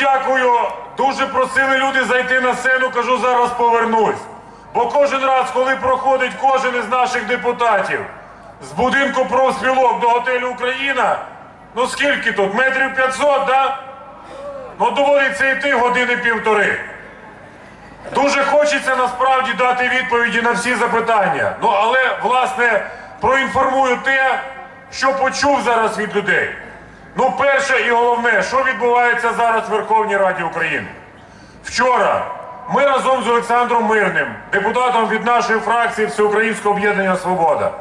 дякую. Дуже просили люди зайти на сцену, кажу, зараз повернусь. Бо кожен раз, коли проходить кожен із наших депутатів з будинку профспілок до готелю Україна, ну скільки тут? Метрів 500, да? Ну доводиться йти години півтори. Дуже хочеться насправді дати відповіді на всі запитання. Ну але власне проінформую те, що почув зараз від людей. Ну, перше і головне, що відбувається зараз в Верховній Раді України. Вчора ми разом з Олександром Мирним, депутатом від нашої фракції Всеукраїнського об'єднання Свобода,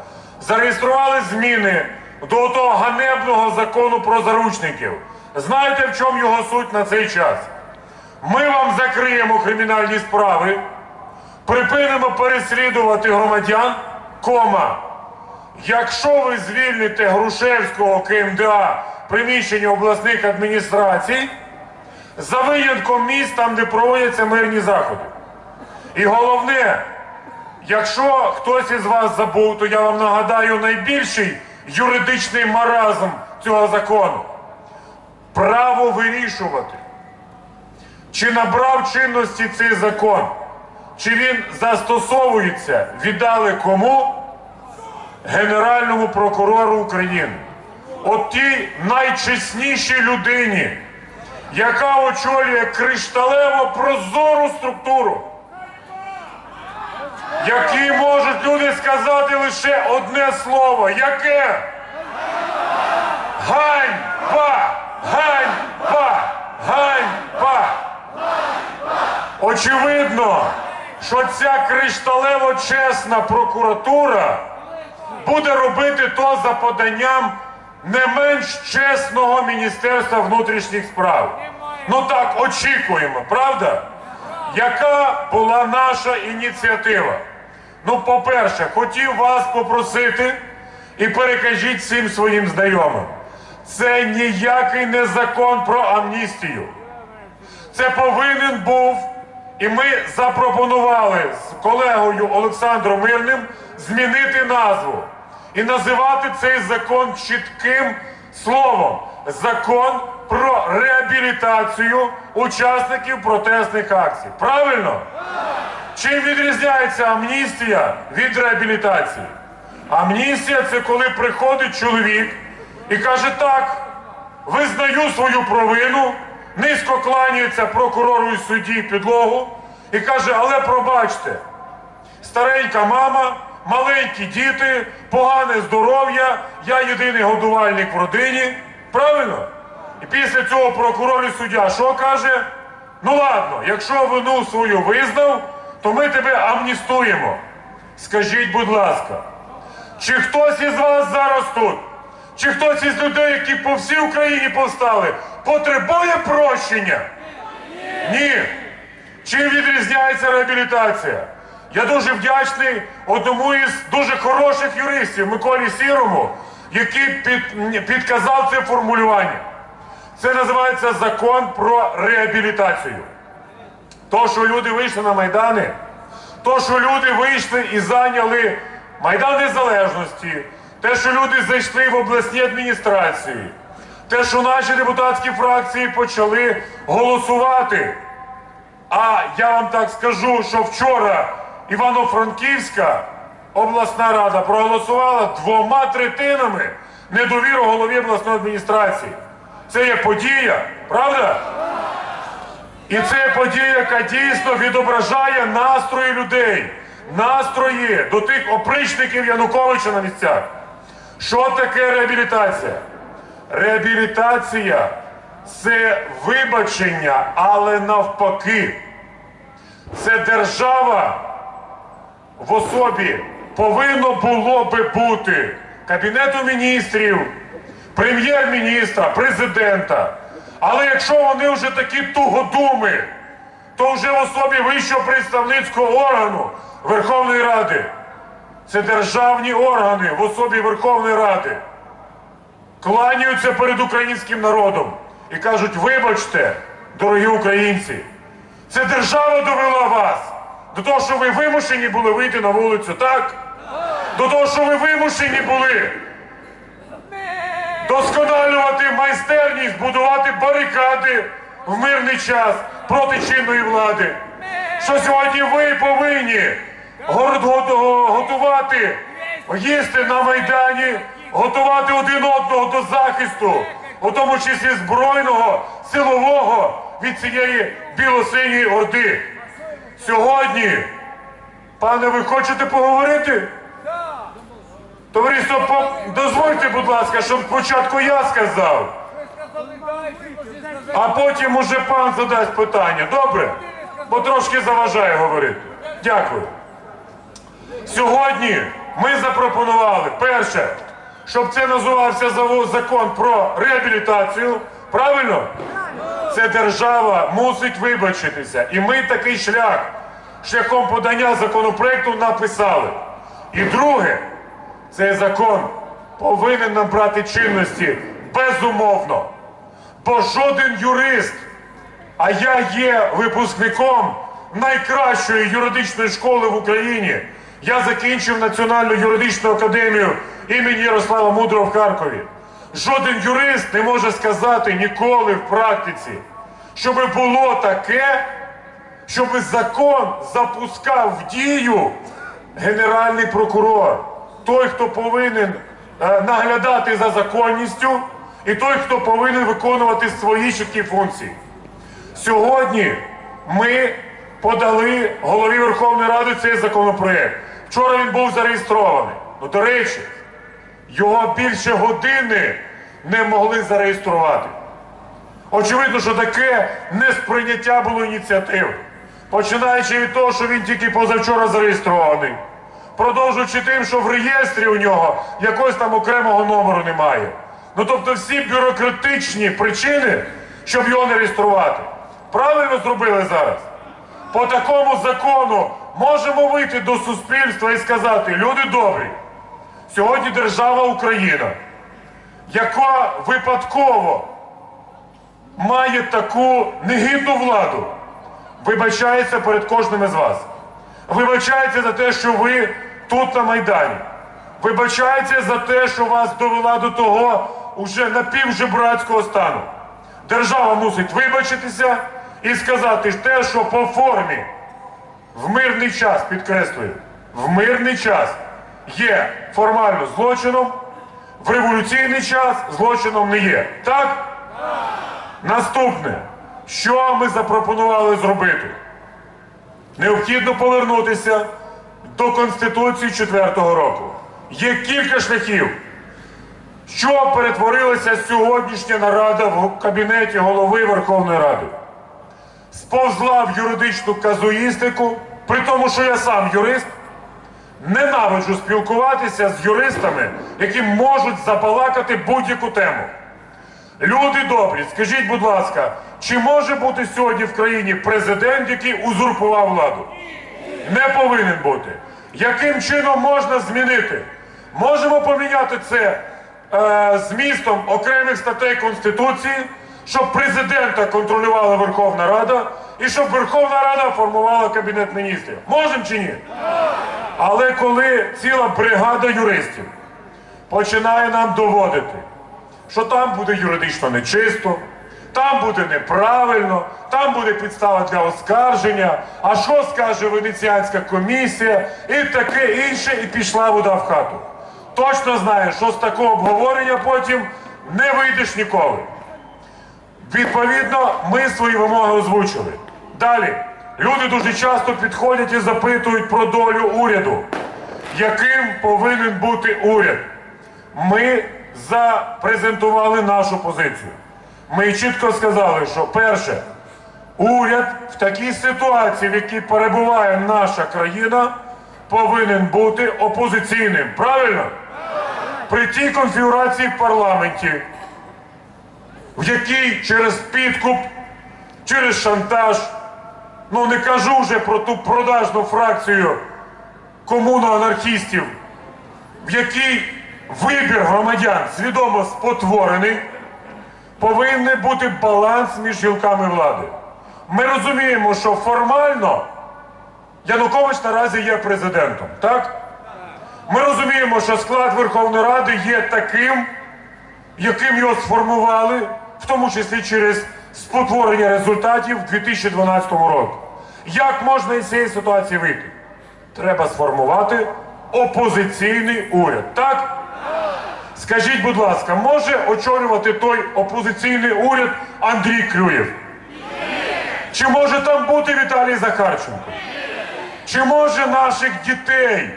зареєстрували зміни до того ганебного закону про заручників. Знаєте, в чому його суть на цей час? Ми вам закриємо кримінальні справи, припинимо переслідувати громадян, кома. Якщо ви звільните Грушевського КМДА приміщення обласних адміністрацій, за винятком міст, там, де проводяться мирні заходи. І головне, якщо хтось із вас забув, то я вам нагадаю найбільший юридичний маразм цього закону. Право вирішувати, чи набрав чинності цей закон, чи він застосовується, віддали кому? Генеральному прокурору України. От тій найчеснішій людині, яка очолює кришталево прозору структуру, які можуть люди сказати лише одне слово. Яке? Ганьба! Ганьба! Ганьба! Очевидно, що ця кришталево чесна прокуратура буде робити то за поданням не менш чесного Міністерства внутрішніх справ. Ну так, очікуємо, правда? Яка була наша ініціатива? Ну, по-перше, хотів вас попросити і перекажіть всім своїм знайомим. Це ніякий не закон про амністію. Це повинен був, і ми запропонували з колегою Олександром Мирним змінити назву і називати цей закон чітким словом закон про реабілітацію учасників протестних акцій. Правильно? Чим відрізняється амністія від реабілітації? Амністія це коли приходить чоловік і каже так, визнаю свою провину, низько кланяється прокурору і судді підлогу і каже, але пробачте, старенька мама, маленькі діти, погане здоров'я, я єдиний годувальник в родині. Правильно? І після цього прокурор і суддя що каже? Ну ладно, якщо вину свою визнав, то ми тебе амністуємо. Скажіть, будь ласка, чи хтось із вас зараз тут, чи хтось із людей, які по всій Україні повстали, потребує прощення? Ні. Чим відрізняється реабілітація? Я дуже вдячний одному із дуже хороших юристів Миколі Сірому, який під, підказав це формулювання. Це називається закон про реабілітацію. То, що люди вийшли на Майдани, то, що люди вийшли і зайняли Майдан Незалежності, те, що люди зайшли в обласні адміністрації, те, що наші депутатські фракції почали голосувати. А я вам так скажу, що вчора Івано-Франківська обласна рада проголосувала двома третинами недовіру голові обласної адміністрації. Це є подія, правда? І це подія, яка дійсно відображає настрої людей, настрої до тих опричників Януковича на місцях. Що таке реабілітація? Реабілітація це вибачення, але навпаки. Це держава в особі повинно було би бути Кабінету міністрів, прем'єр-міністра, президента. Але якщо вони вже такі тугодуми, то вже в особі вищого представницького органу Верховної Ради. Це державні органи в особі Верховної Ради кланяються перед українським народом і кажуть: вибачте, дорогі українці, це держава довела вас до того, що ви вимушені були вийти на вулицю, так? До того, що ви вимушені були досконалювати майстерність, будувати барикади в мирний час проти чинної влади. Що сьогодні ви повинні готувати, їсти на Майдані, готувати один одного до захисту, у тому числі збройного, силового від цієї білосиньої орди. Сьогодні, пане, ви хочете поговорити? Товариство, по- дозвольте, будь ласка, щоб спочатку я сказав, а потім уже пан задасть питання. Добре? Бо трошки заважає говорити. Дякую. Сьогодні ми запропонували перше, щоб це називався закон про реабілітацію. Правильно? Це держава мусить вибачитися. І ми такий шлях шляхом подання законопроекту написали. І друге, цей закон повинен набрати чинності безумовно. Бо жоден юрист, а я є випускником найкращої юридичної школи в Україні. Я закінчив Національну юридичну академію імені Ярослава Мудрого в Харкові. Жоден юрист не може сказати ніколи в практиці, щоб було таке, щоб закон запускав в дію генеральний прокурор, той, хто повинен е, наглядати за законністю, і той, хто повинен виконувати свої чіткі функції. Сьогодні ми подали голові Верховної Ради цей законопроект. Вчора він був зареєстрований. Ну, до речі, його більше години не могли зареєструвати. Очевидно, що таке несприйняття було ініціативи. Починаючи від того, що він тільки позавчора зареєстрований, продовжуючи тим, що в реєстрі у нього якогось там окремого номеру немає. Ну тобто всі бюрократичні причини, щоб його не реєструвати. Правильно зробили зараз? По такому закону можемо вийти до суспільства і сказати, люди добрі, сьогодні держава Україна, яка випадково має таку негідну владу, вибачається перед кожним із вас. Вибачається за те, що ви тут на Майдані. Вибачається за те, що вас довела до того уже напівжебрацького стану. Держава мусить вибачитися і сказати те, що по формі в мирний час, підкреслюю, в мирний час є формально злочином, в революційний час злочином не є. Так? Наступне, що ми запропонували зробити? Необхідно повернутися до Конституції 4-го року. Є кілька шляхів, що перетворилася сьогоднішня нарада в кабінеті голови Верховної Ради. Сповзла в юридичну казуїстику, при тому, що я сам юрист, ненавиджу спілкуватися з юристами, які можуть забалакати будь-яку тему. Люди добрі, скажіть, будь ласка, чи може бути сьогодні в країні президент, який узурпував владу? Не повинен бути. Яким чином можна змінити? Можемо поміняти це е, змістом окремих статей Конституції, щоб президента контролювала Верховна Рада і щоб Верховна Рада формувала Кабінет міністрів. Можемо чи ні? Але коли ціла бригада юристів починає нам доводити, що там буде юридично нечисто, там буде неправильно, там буде підстава для оскарження, а що скаже Венеціанська комісія і таке інше, і пішла вода в хату. Точно знаю, що з такого обговорення потім не вийдеш ніколи. Відповідно, ми свої вимоги озвучили. Далі, люди дуже часто підходять і запитують про долю уряду. Яким повинен бути уряд? Ми запрезентували нашу позицію. Ми чітко сказали, що перше, уряд в такій ситуації, в якій перебуває наша країна, повинен бути опозиційним. Правильно? При тій конфігурації в парламенті, в якій через підкуп, через шантаж, ну не кажу вже про ту продажну фракцію комуну анархістів, в якій вибір громадян свідомо спотворений, повинен бути баланс між гілками влади. Ми розуміємо, що формально Янукович наразі є президентом, так? Ми розуміємо, що склад Верховної Ради є таким, яким його сформували, в тому числі через спотворення результатів 2012 року. Як можна із цієї ситуації вийти? Треба сформувати опозиційний уряд. Так? Скажіть, будь ласка, може очолювати той опозиційний уряд Андрій Клюєв? Чи може там бути Віталій Захарченко? Чи може наших дітей,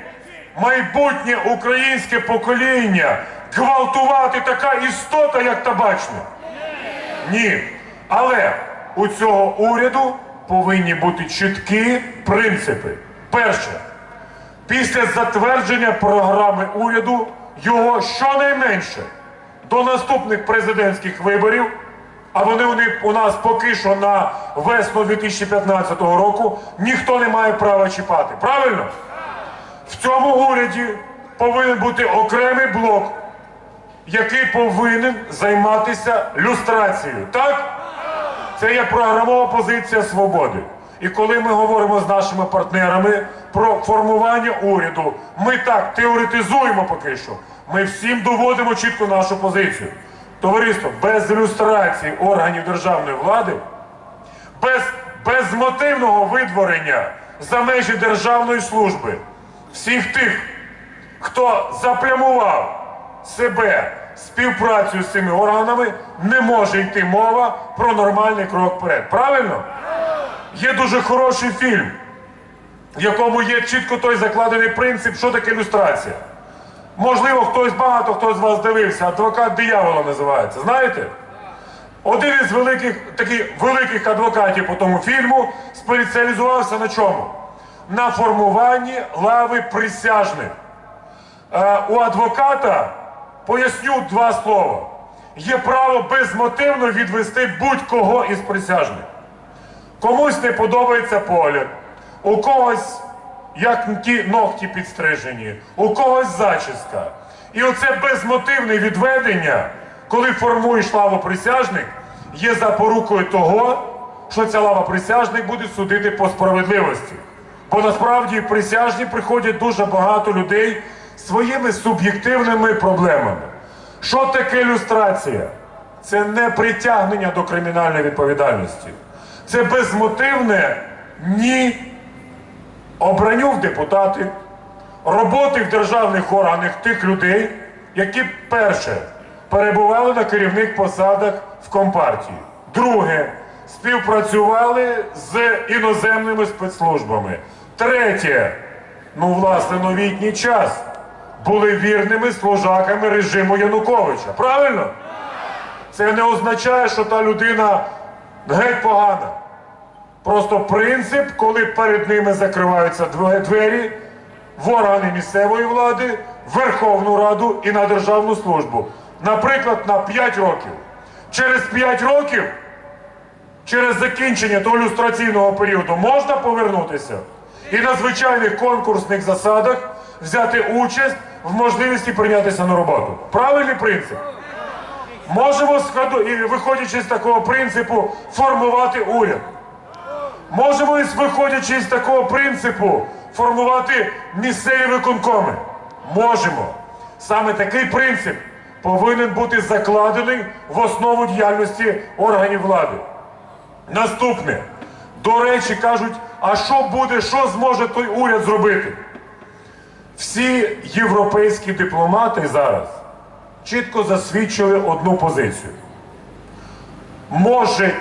майбутнє українське покоління гвалтувати така істота, як табачник? Ні. Але у цього уряду повинні бути чіткі принципи. Перше, після затвердження програми уряду його щонайменше до наступних президентських виборів, а вони у нас поки що на весну 2015 року, ніхто не має права чіпати. Правильно? В цьому уряді повинен бути окремий блок, який повинен займатися люстрацією. Так? Це є програмова позиція свободи. І коли ми говоримо з нашими партнерами про формування уряду, ми так теоретизуємо поки що. Ми всім доводимо чітко нашу позицію. Товариство, без люстрації органів державної влади, без безмотивного видворення за межі державної служби всіх тих, хто заплямував себе співпрацею з цими органами, не може йти мова про нормальний крок вперед. Правильно? Є дуже хороший фільм, в якому є чітко той закладений принцип, що таке люстрація. Можливо, хтось багато хто з вас дивився, адвокат диявола називається. Знаєте? Один із великих таких великих адвокатів по тому фільму спеціалізувався на чому? На формуванні лави присяжних. Е, у адвоката поясню два слова. Є право безмотивно відвести будь-кого із присяжних. Комусь не подобається погляд, у когось як ті ногті підстрижені, у когось зачіска. І оце безмотивне відведення, коли формуєш лаву присяжних, є запорукою того, що ця лава присяжних буде судити по справедливості. Бо насправді присяжні приходять дуже багато людей своїми суб'єктивними проблемами. Що таке люстрація? Це не притягнення до кримінальної відповідальності. Це безмотивне ні обранню в депутати, роботи в державних органах тих людей, які перше перебували на керівних посадах в Компартії. Друге, співпрацювали з іноземними спецслужбами. Третє, ну, власне, новітній час були вірними служаками режиму Януковича. Правильно? Це не означає, що та людина геть погана. Просто принцип, коли перед ними закриваються двері в органи місцевої влади, Верховну Раду і на державну службу. Наприклад, на 5 років. Через 5 років, через закінчення того люстраційного періоду, можна повернутися і на звичайних конкурсних засадах взяти участь в можливості прийнятися на роботу. Правильний принцип? Можемо, виходячи з такого принципу, формувати уряд. Можемо, виходячи з такого принципу, формувати місцеві виконкоми. Можемо. Саме такий принцип повинен бути закладений в основу діяльності органів влади. Наступне. До речі, кажуть, а що буде, що зможе той уряд зробити? Всі європейські дипломати зараз чітко засвідчили одну позицію. Може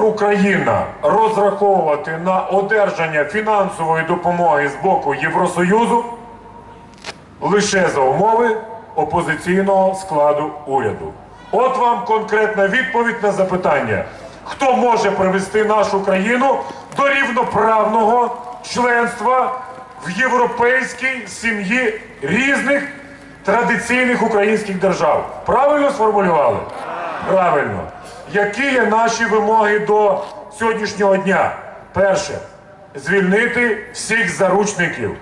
Україна розраховувати на одержання фінансової допомоги з боку Євросоюзу лише за умови опозиційного складу уряду. От вам конкретна відповідь на запитання, хто може привести нашу країну до рівноправного членства в європейській сім'ї різних традиційних українських держав. Правильно сформулювали? Правильно. Які є наші вимоги до сьогоднішнього дня? Перше звільнити всіх заручників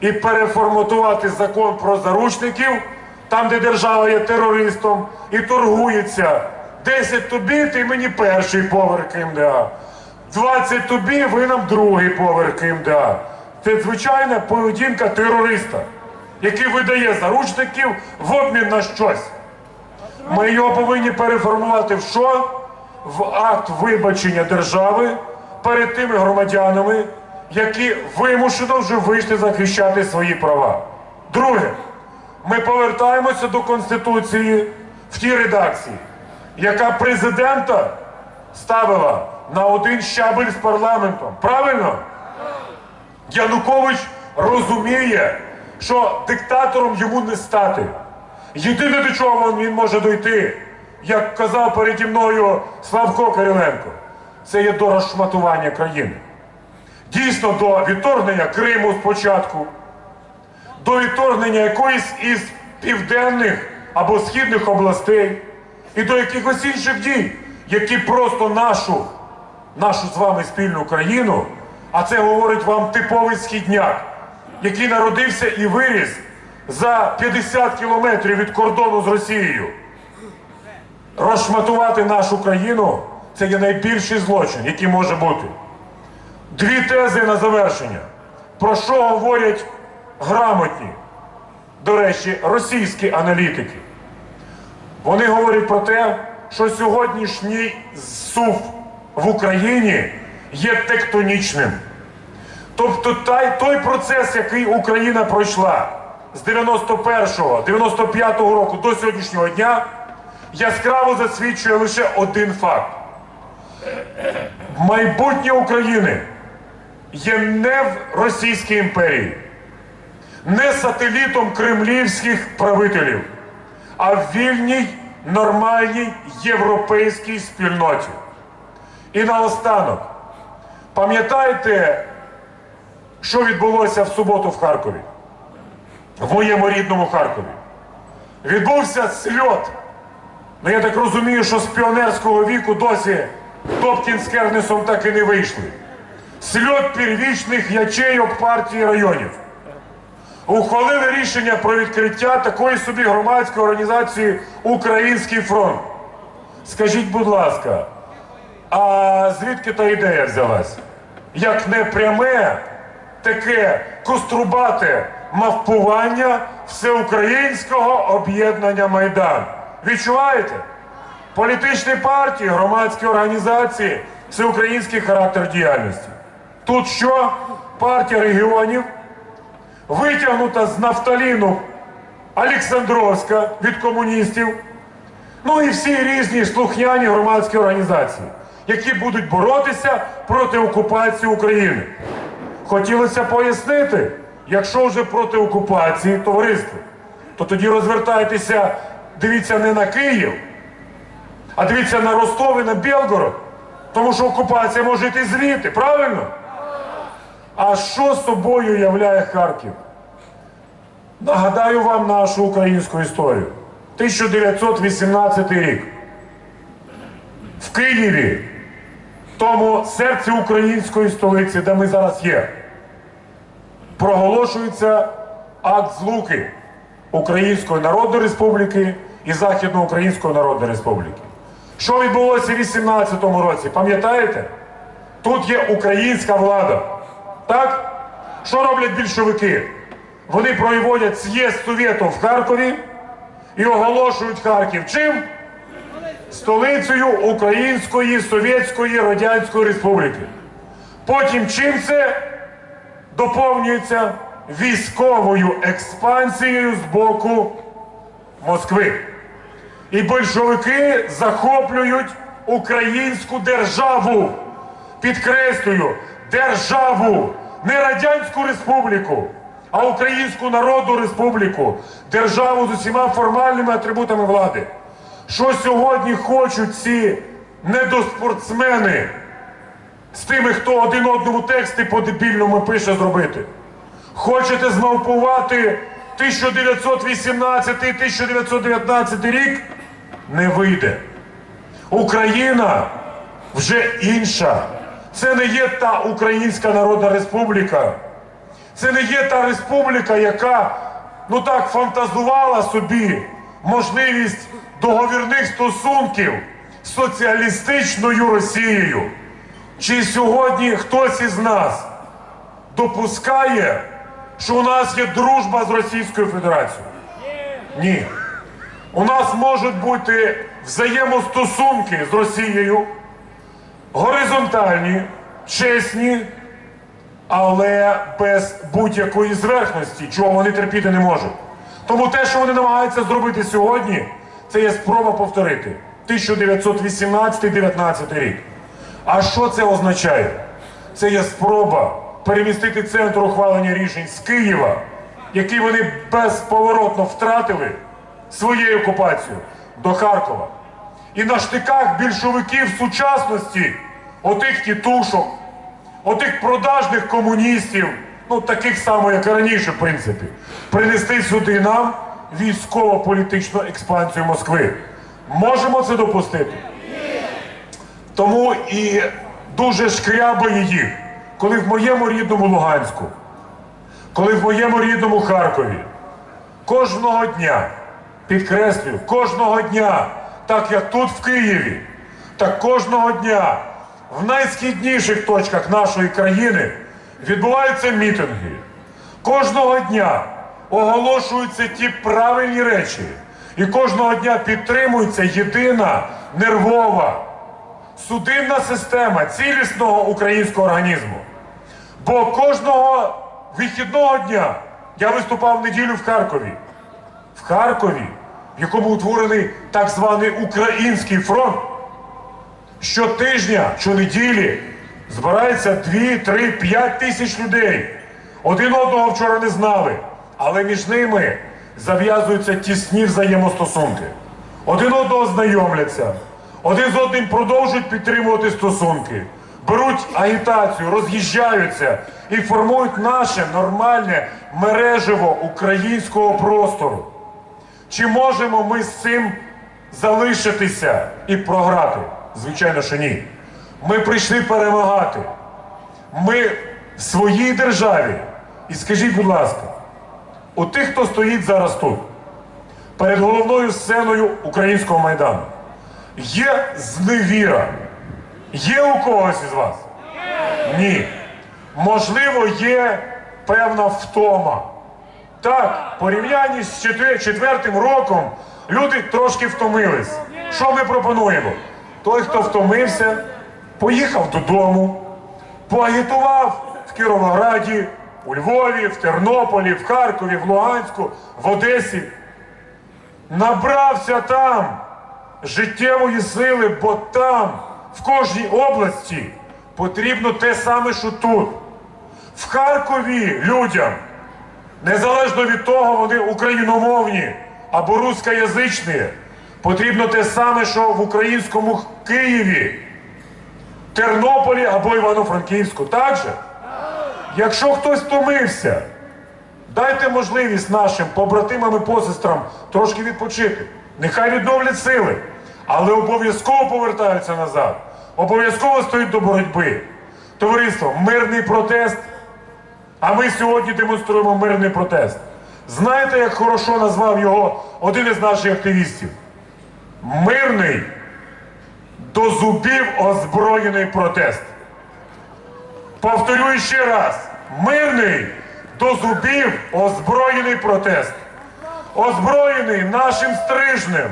і переформатувати закон про заручників, там, де держава є терористом і торгується. 10 тобі, ти мені перший поверх КМДА. 20 тобі, ви нам другий поверх КМДА. Це звичайна поведінка терориста, який видає заручників в обмін на щось. Ми його повинні переформувати в що? в акт вибачення держави перед тими громадянами, які вимушено вже вийшли захищати свої права. Друге, ми повертаємося до Конституції в тій редакції, яка президента ставила на один щабель з парламентом. Правильно? Янукович розуміє, що диктатором йому не стати. Єдине до чого він може дойти, як казав переді мною Славко Кириленко, це є до розшматування країни. Дійсно, до відторгнення Криму спочатку, до відторгнення якоїсь із південних або східних областей і до якихось інших дій, які просто нашу, нашу з вами спільну країну, а це говорить вам типовий східняк, який народився і виріс за 50 кілометрів від кордону з Росією. Розшматувати нашу країну це є найбільший злочин, який може бути. Дві тези на завершення. Про що говорять грамотні, до речі, російські аналітики? Вони говорять про те, що сьогоднішній сув в Україні є тектонічним. Тобто той, той процес, який Україна пройшла з 91-го, 95-го року до сьогоднішнього дня, яскраво засвідчує лише один факт. Майбутнє України є не в Російській імперії, не сателітом кремлівських правителів, а в вільній, нормальній європейській спільноті. І наостанок, пам'ятаєте, що відбулося в суботу в Харкові, в моєму рідному Харкові? Відбувся сльот. Ну я так розумію, що з піонерського віку досі Топкін з Кернесом так і не вийшли. Сльот первічних ячейок партії районів. Ухвалили рішення про відкриття такої собі громадської організації Український фронт. Скажіть, будь ласка, а звідки та ідея взялась? Як не пряме, таке кострубате мавпування всеукраїнського об'єднання Майдан. Відчуваєте? Політичні партії, громадські організації, всеукраїнський характер діяльності. Тут що? Партія регіонів, витягнута з нафталіну Олександровська від комуністів, ну і всі різні слухняні громадські організації, які будуть боротися проти окупації України. Хотілося пояснити, якщо вже проти окупації товариство, то тоді розвертайтеся, дивіться не на Київ, а дивіться на Ростов і на Білгород, тому що окупація може йти звідти, правильно? А що собою являє Харків? Нагадаю вам нашу українську історію. 1918 рік. В Києві, тому серці української столиці, де ми зараз є, проголошується акт злуки Української Народної Республіки і Західноукраїнської Народної Республіки. Що відбулося в 18-му році? Пам'ятаєте? Тут є українська влада. Так? Що роблять більшовики? Вони проводять з'їзд Совєту в Харкові і оголошують Харків чим? Столицею Української Совєтської Радянської Республіки. Потім чим це доповнюється військовою експансією з боку Москви. І большевики захоплюють українську державу. Підкреслюю, державу, не Радянську Республіку, а Українську Народну Республіку, державу з усіма формальними атрибутами влади. Що сьогодні хочуть ці недоспортсмени з тими, хто один одному тексти по дебільному пише зробити? Хочете змавпувати 1918-1919 рік? Не вийде. Україна вже інша. Це не є та Українська Народна Республіка. Це не є та республіка, яка ну так фантазувала собі можливість договірних стосунків з соціалістичною Росією. Чи сьогодні хтось із нас допускає, що у нас є дружба з Російською Федерацією? Ні. У нас можуть бути взаємостосунки з Росією, горизонтальні, чесні, але без будь-якої зверхності, чого вони терпіти не можуть. Тому те, що вони намагаються зробити сьогодні, це є спроба повторити 1918-19 рік. А що це означає? Це є спроба перемістити центр ухвалення рішень з Києва, який вони безповоротно втратили своєю окупацією, до Харкова. І на штиках більшовиків сучасності, отих тітушок, отих продажних комуністів, ну таких само, як і раніше, в принципі, принести сюди нам військово-політичну експансію Москви. Можемо це допустити? Тому і дуже шкрябає їх, коли в моєму рідному Луганську, коли в моєму рідному Харкові кожного дня, підкреслюю, кожного дня, так як тут в Києві, так кожного дня в найсхідніших точках нашої країни відбуваються мітинги. Кожного дня оголошуються ті правильні речі, і кожного дня підтримується єдина нервова судинна система цілісного українського організму. Бо кожного вихідного дня я виступав в неділю в Харкові. В Харкові, в якому утворений так званий Український фронт, щотижня, щонеділі збирається 2, 3, 5 тисяч людей. Один одного вчора не знали, але між ними зав'язуються тісні взаємостосунки. Один одного знайомляться, один з одним продовжують підтримувати стосунки, беруть агітацію, роз'їжджаються і формують наше нормальне мережево українського простору. Чи можемо ми з цим залишитися і програти? Звичайно, що ні. Ми прийшли перемагати. Ми в своїй державі. І скажіть, будь ласка, у тих, хто стоїть зараз тут, перед головною сценою українського майдану, є зневіра. Є у когось із вас? Ні. Можливо, є певна втома. Так, порівнянні з четвертим роком люди трошки втомились. Що ми пропонуємо? Той, хто втомився, поїхав додому, поагітував в Кіровограді, у Львові, в Тернополі, в Харкові, в Луганську, в Одесі. Набрався там життєвої сили, бо там, в кожній області, потрібно те саме, що тут. В Харкові людям Незалежно від того, вони україномовні або рускоязичні. Потрібно те саме, що в українському Києві, Тернополі або Івано-Франківську. Так же? Якщо хтось втомився, дайте можливість нашим побратимам і посестрам трошки відпочити. Нехай відновлять сили, але обов'язково повертаються назад. Обов'язково стоять до боротьби. Товариство, мирний протест. А ми сьогодні демонструємо мирний протест. Знаєте, як хорошо назвав його один із наших активістів? Мирний до зубів озброєний протест. Повторюю ще раз: мирний до зубів озброєний протест. Озброєний нашим стрижнем,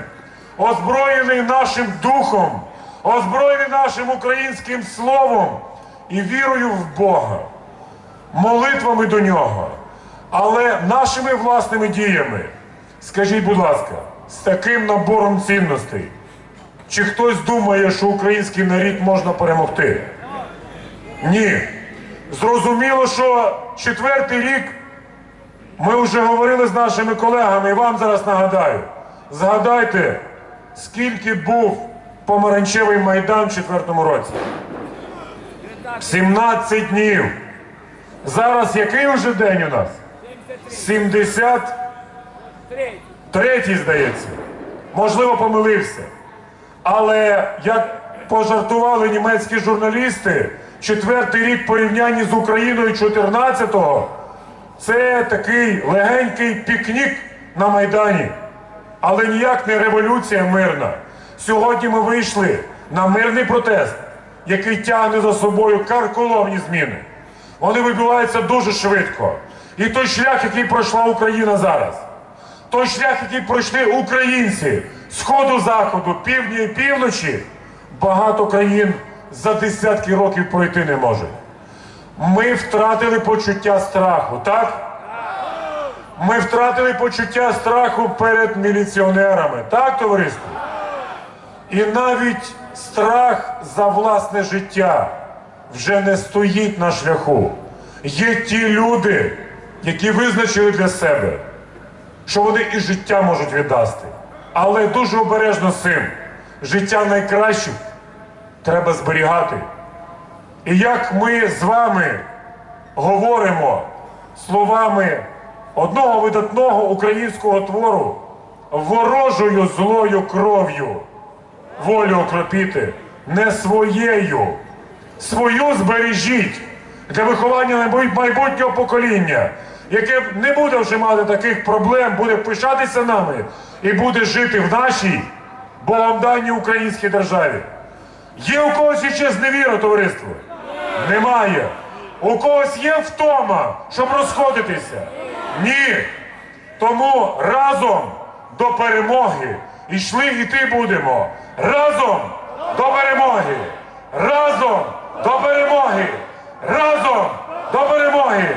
озброєний нашим духом, озброєний нашим українським словом і вірою в Бога молитвами до нього, але нашими власними діями. Скажіть, будь ласка, з таким набором цінностей, чи хтось думає, що український народ можна перемогти? Ні. Зрозуміло, що четвертий рік ми вже говорили з нашими колегами, і вам зараз нагадаю. Згадайте, скільки був помаранчевий майдан в четвертому році. 17 днів. Зараз який вже день у нас? 73, здається. Можливо, помилився. Але як пожартували німецькі журналісти, четвертий рік порівнянні з Україною 14-го це такий легенький пікнік на Майдані. Але ніяк не революція мирна. Сьогодні ми вийшли на мирний протест, який тягне за собою карколомні зміни. Вони вибиваються дуже швидко. І той шлях, який пройшла Україна зараз, той шлях, який пройшли українці сходу, заходу, півдня і півночі, багато країн за десятки років пройти не можуть. Ми втратили почуття страху, так? Ми втратили почуття страху перед міліціонерами, так, товариство? І навіть страх за власне життя вже не стоїть на шляху. Є ті люди, які визначили для себе, що вони і життя можуть віддасти. Але дуже обережно з цим. Життя найкраще треба зберігати. І як ми з вами говоримо словами одного видатного українського твору ворожою злою кров'ю волю окропіти не своєю. Свою збережіть для виховання майбутнього покоління, яке не буде вже мати таких проблем, буде пишатися нами і буде жити в нашій Богом українській державі. Є у когось іще зневіра, товариство? Немає. У когось є втома, щоб розходитися? Ні. Тому разом до перемоги йшли іти будемо. Разом до перемоги. Разом до перемоги. Разом до перемоги.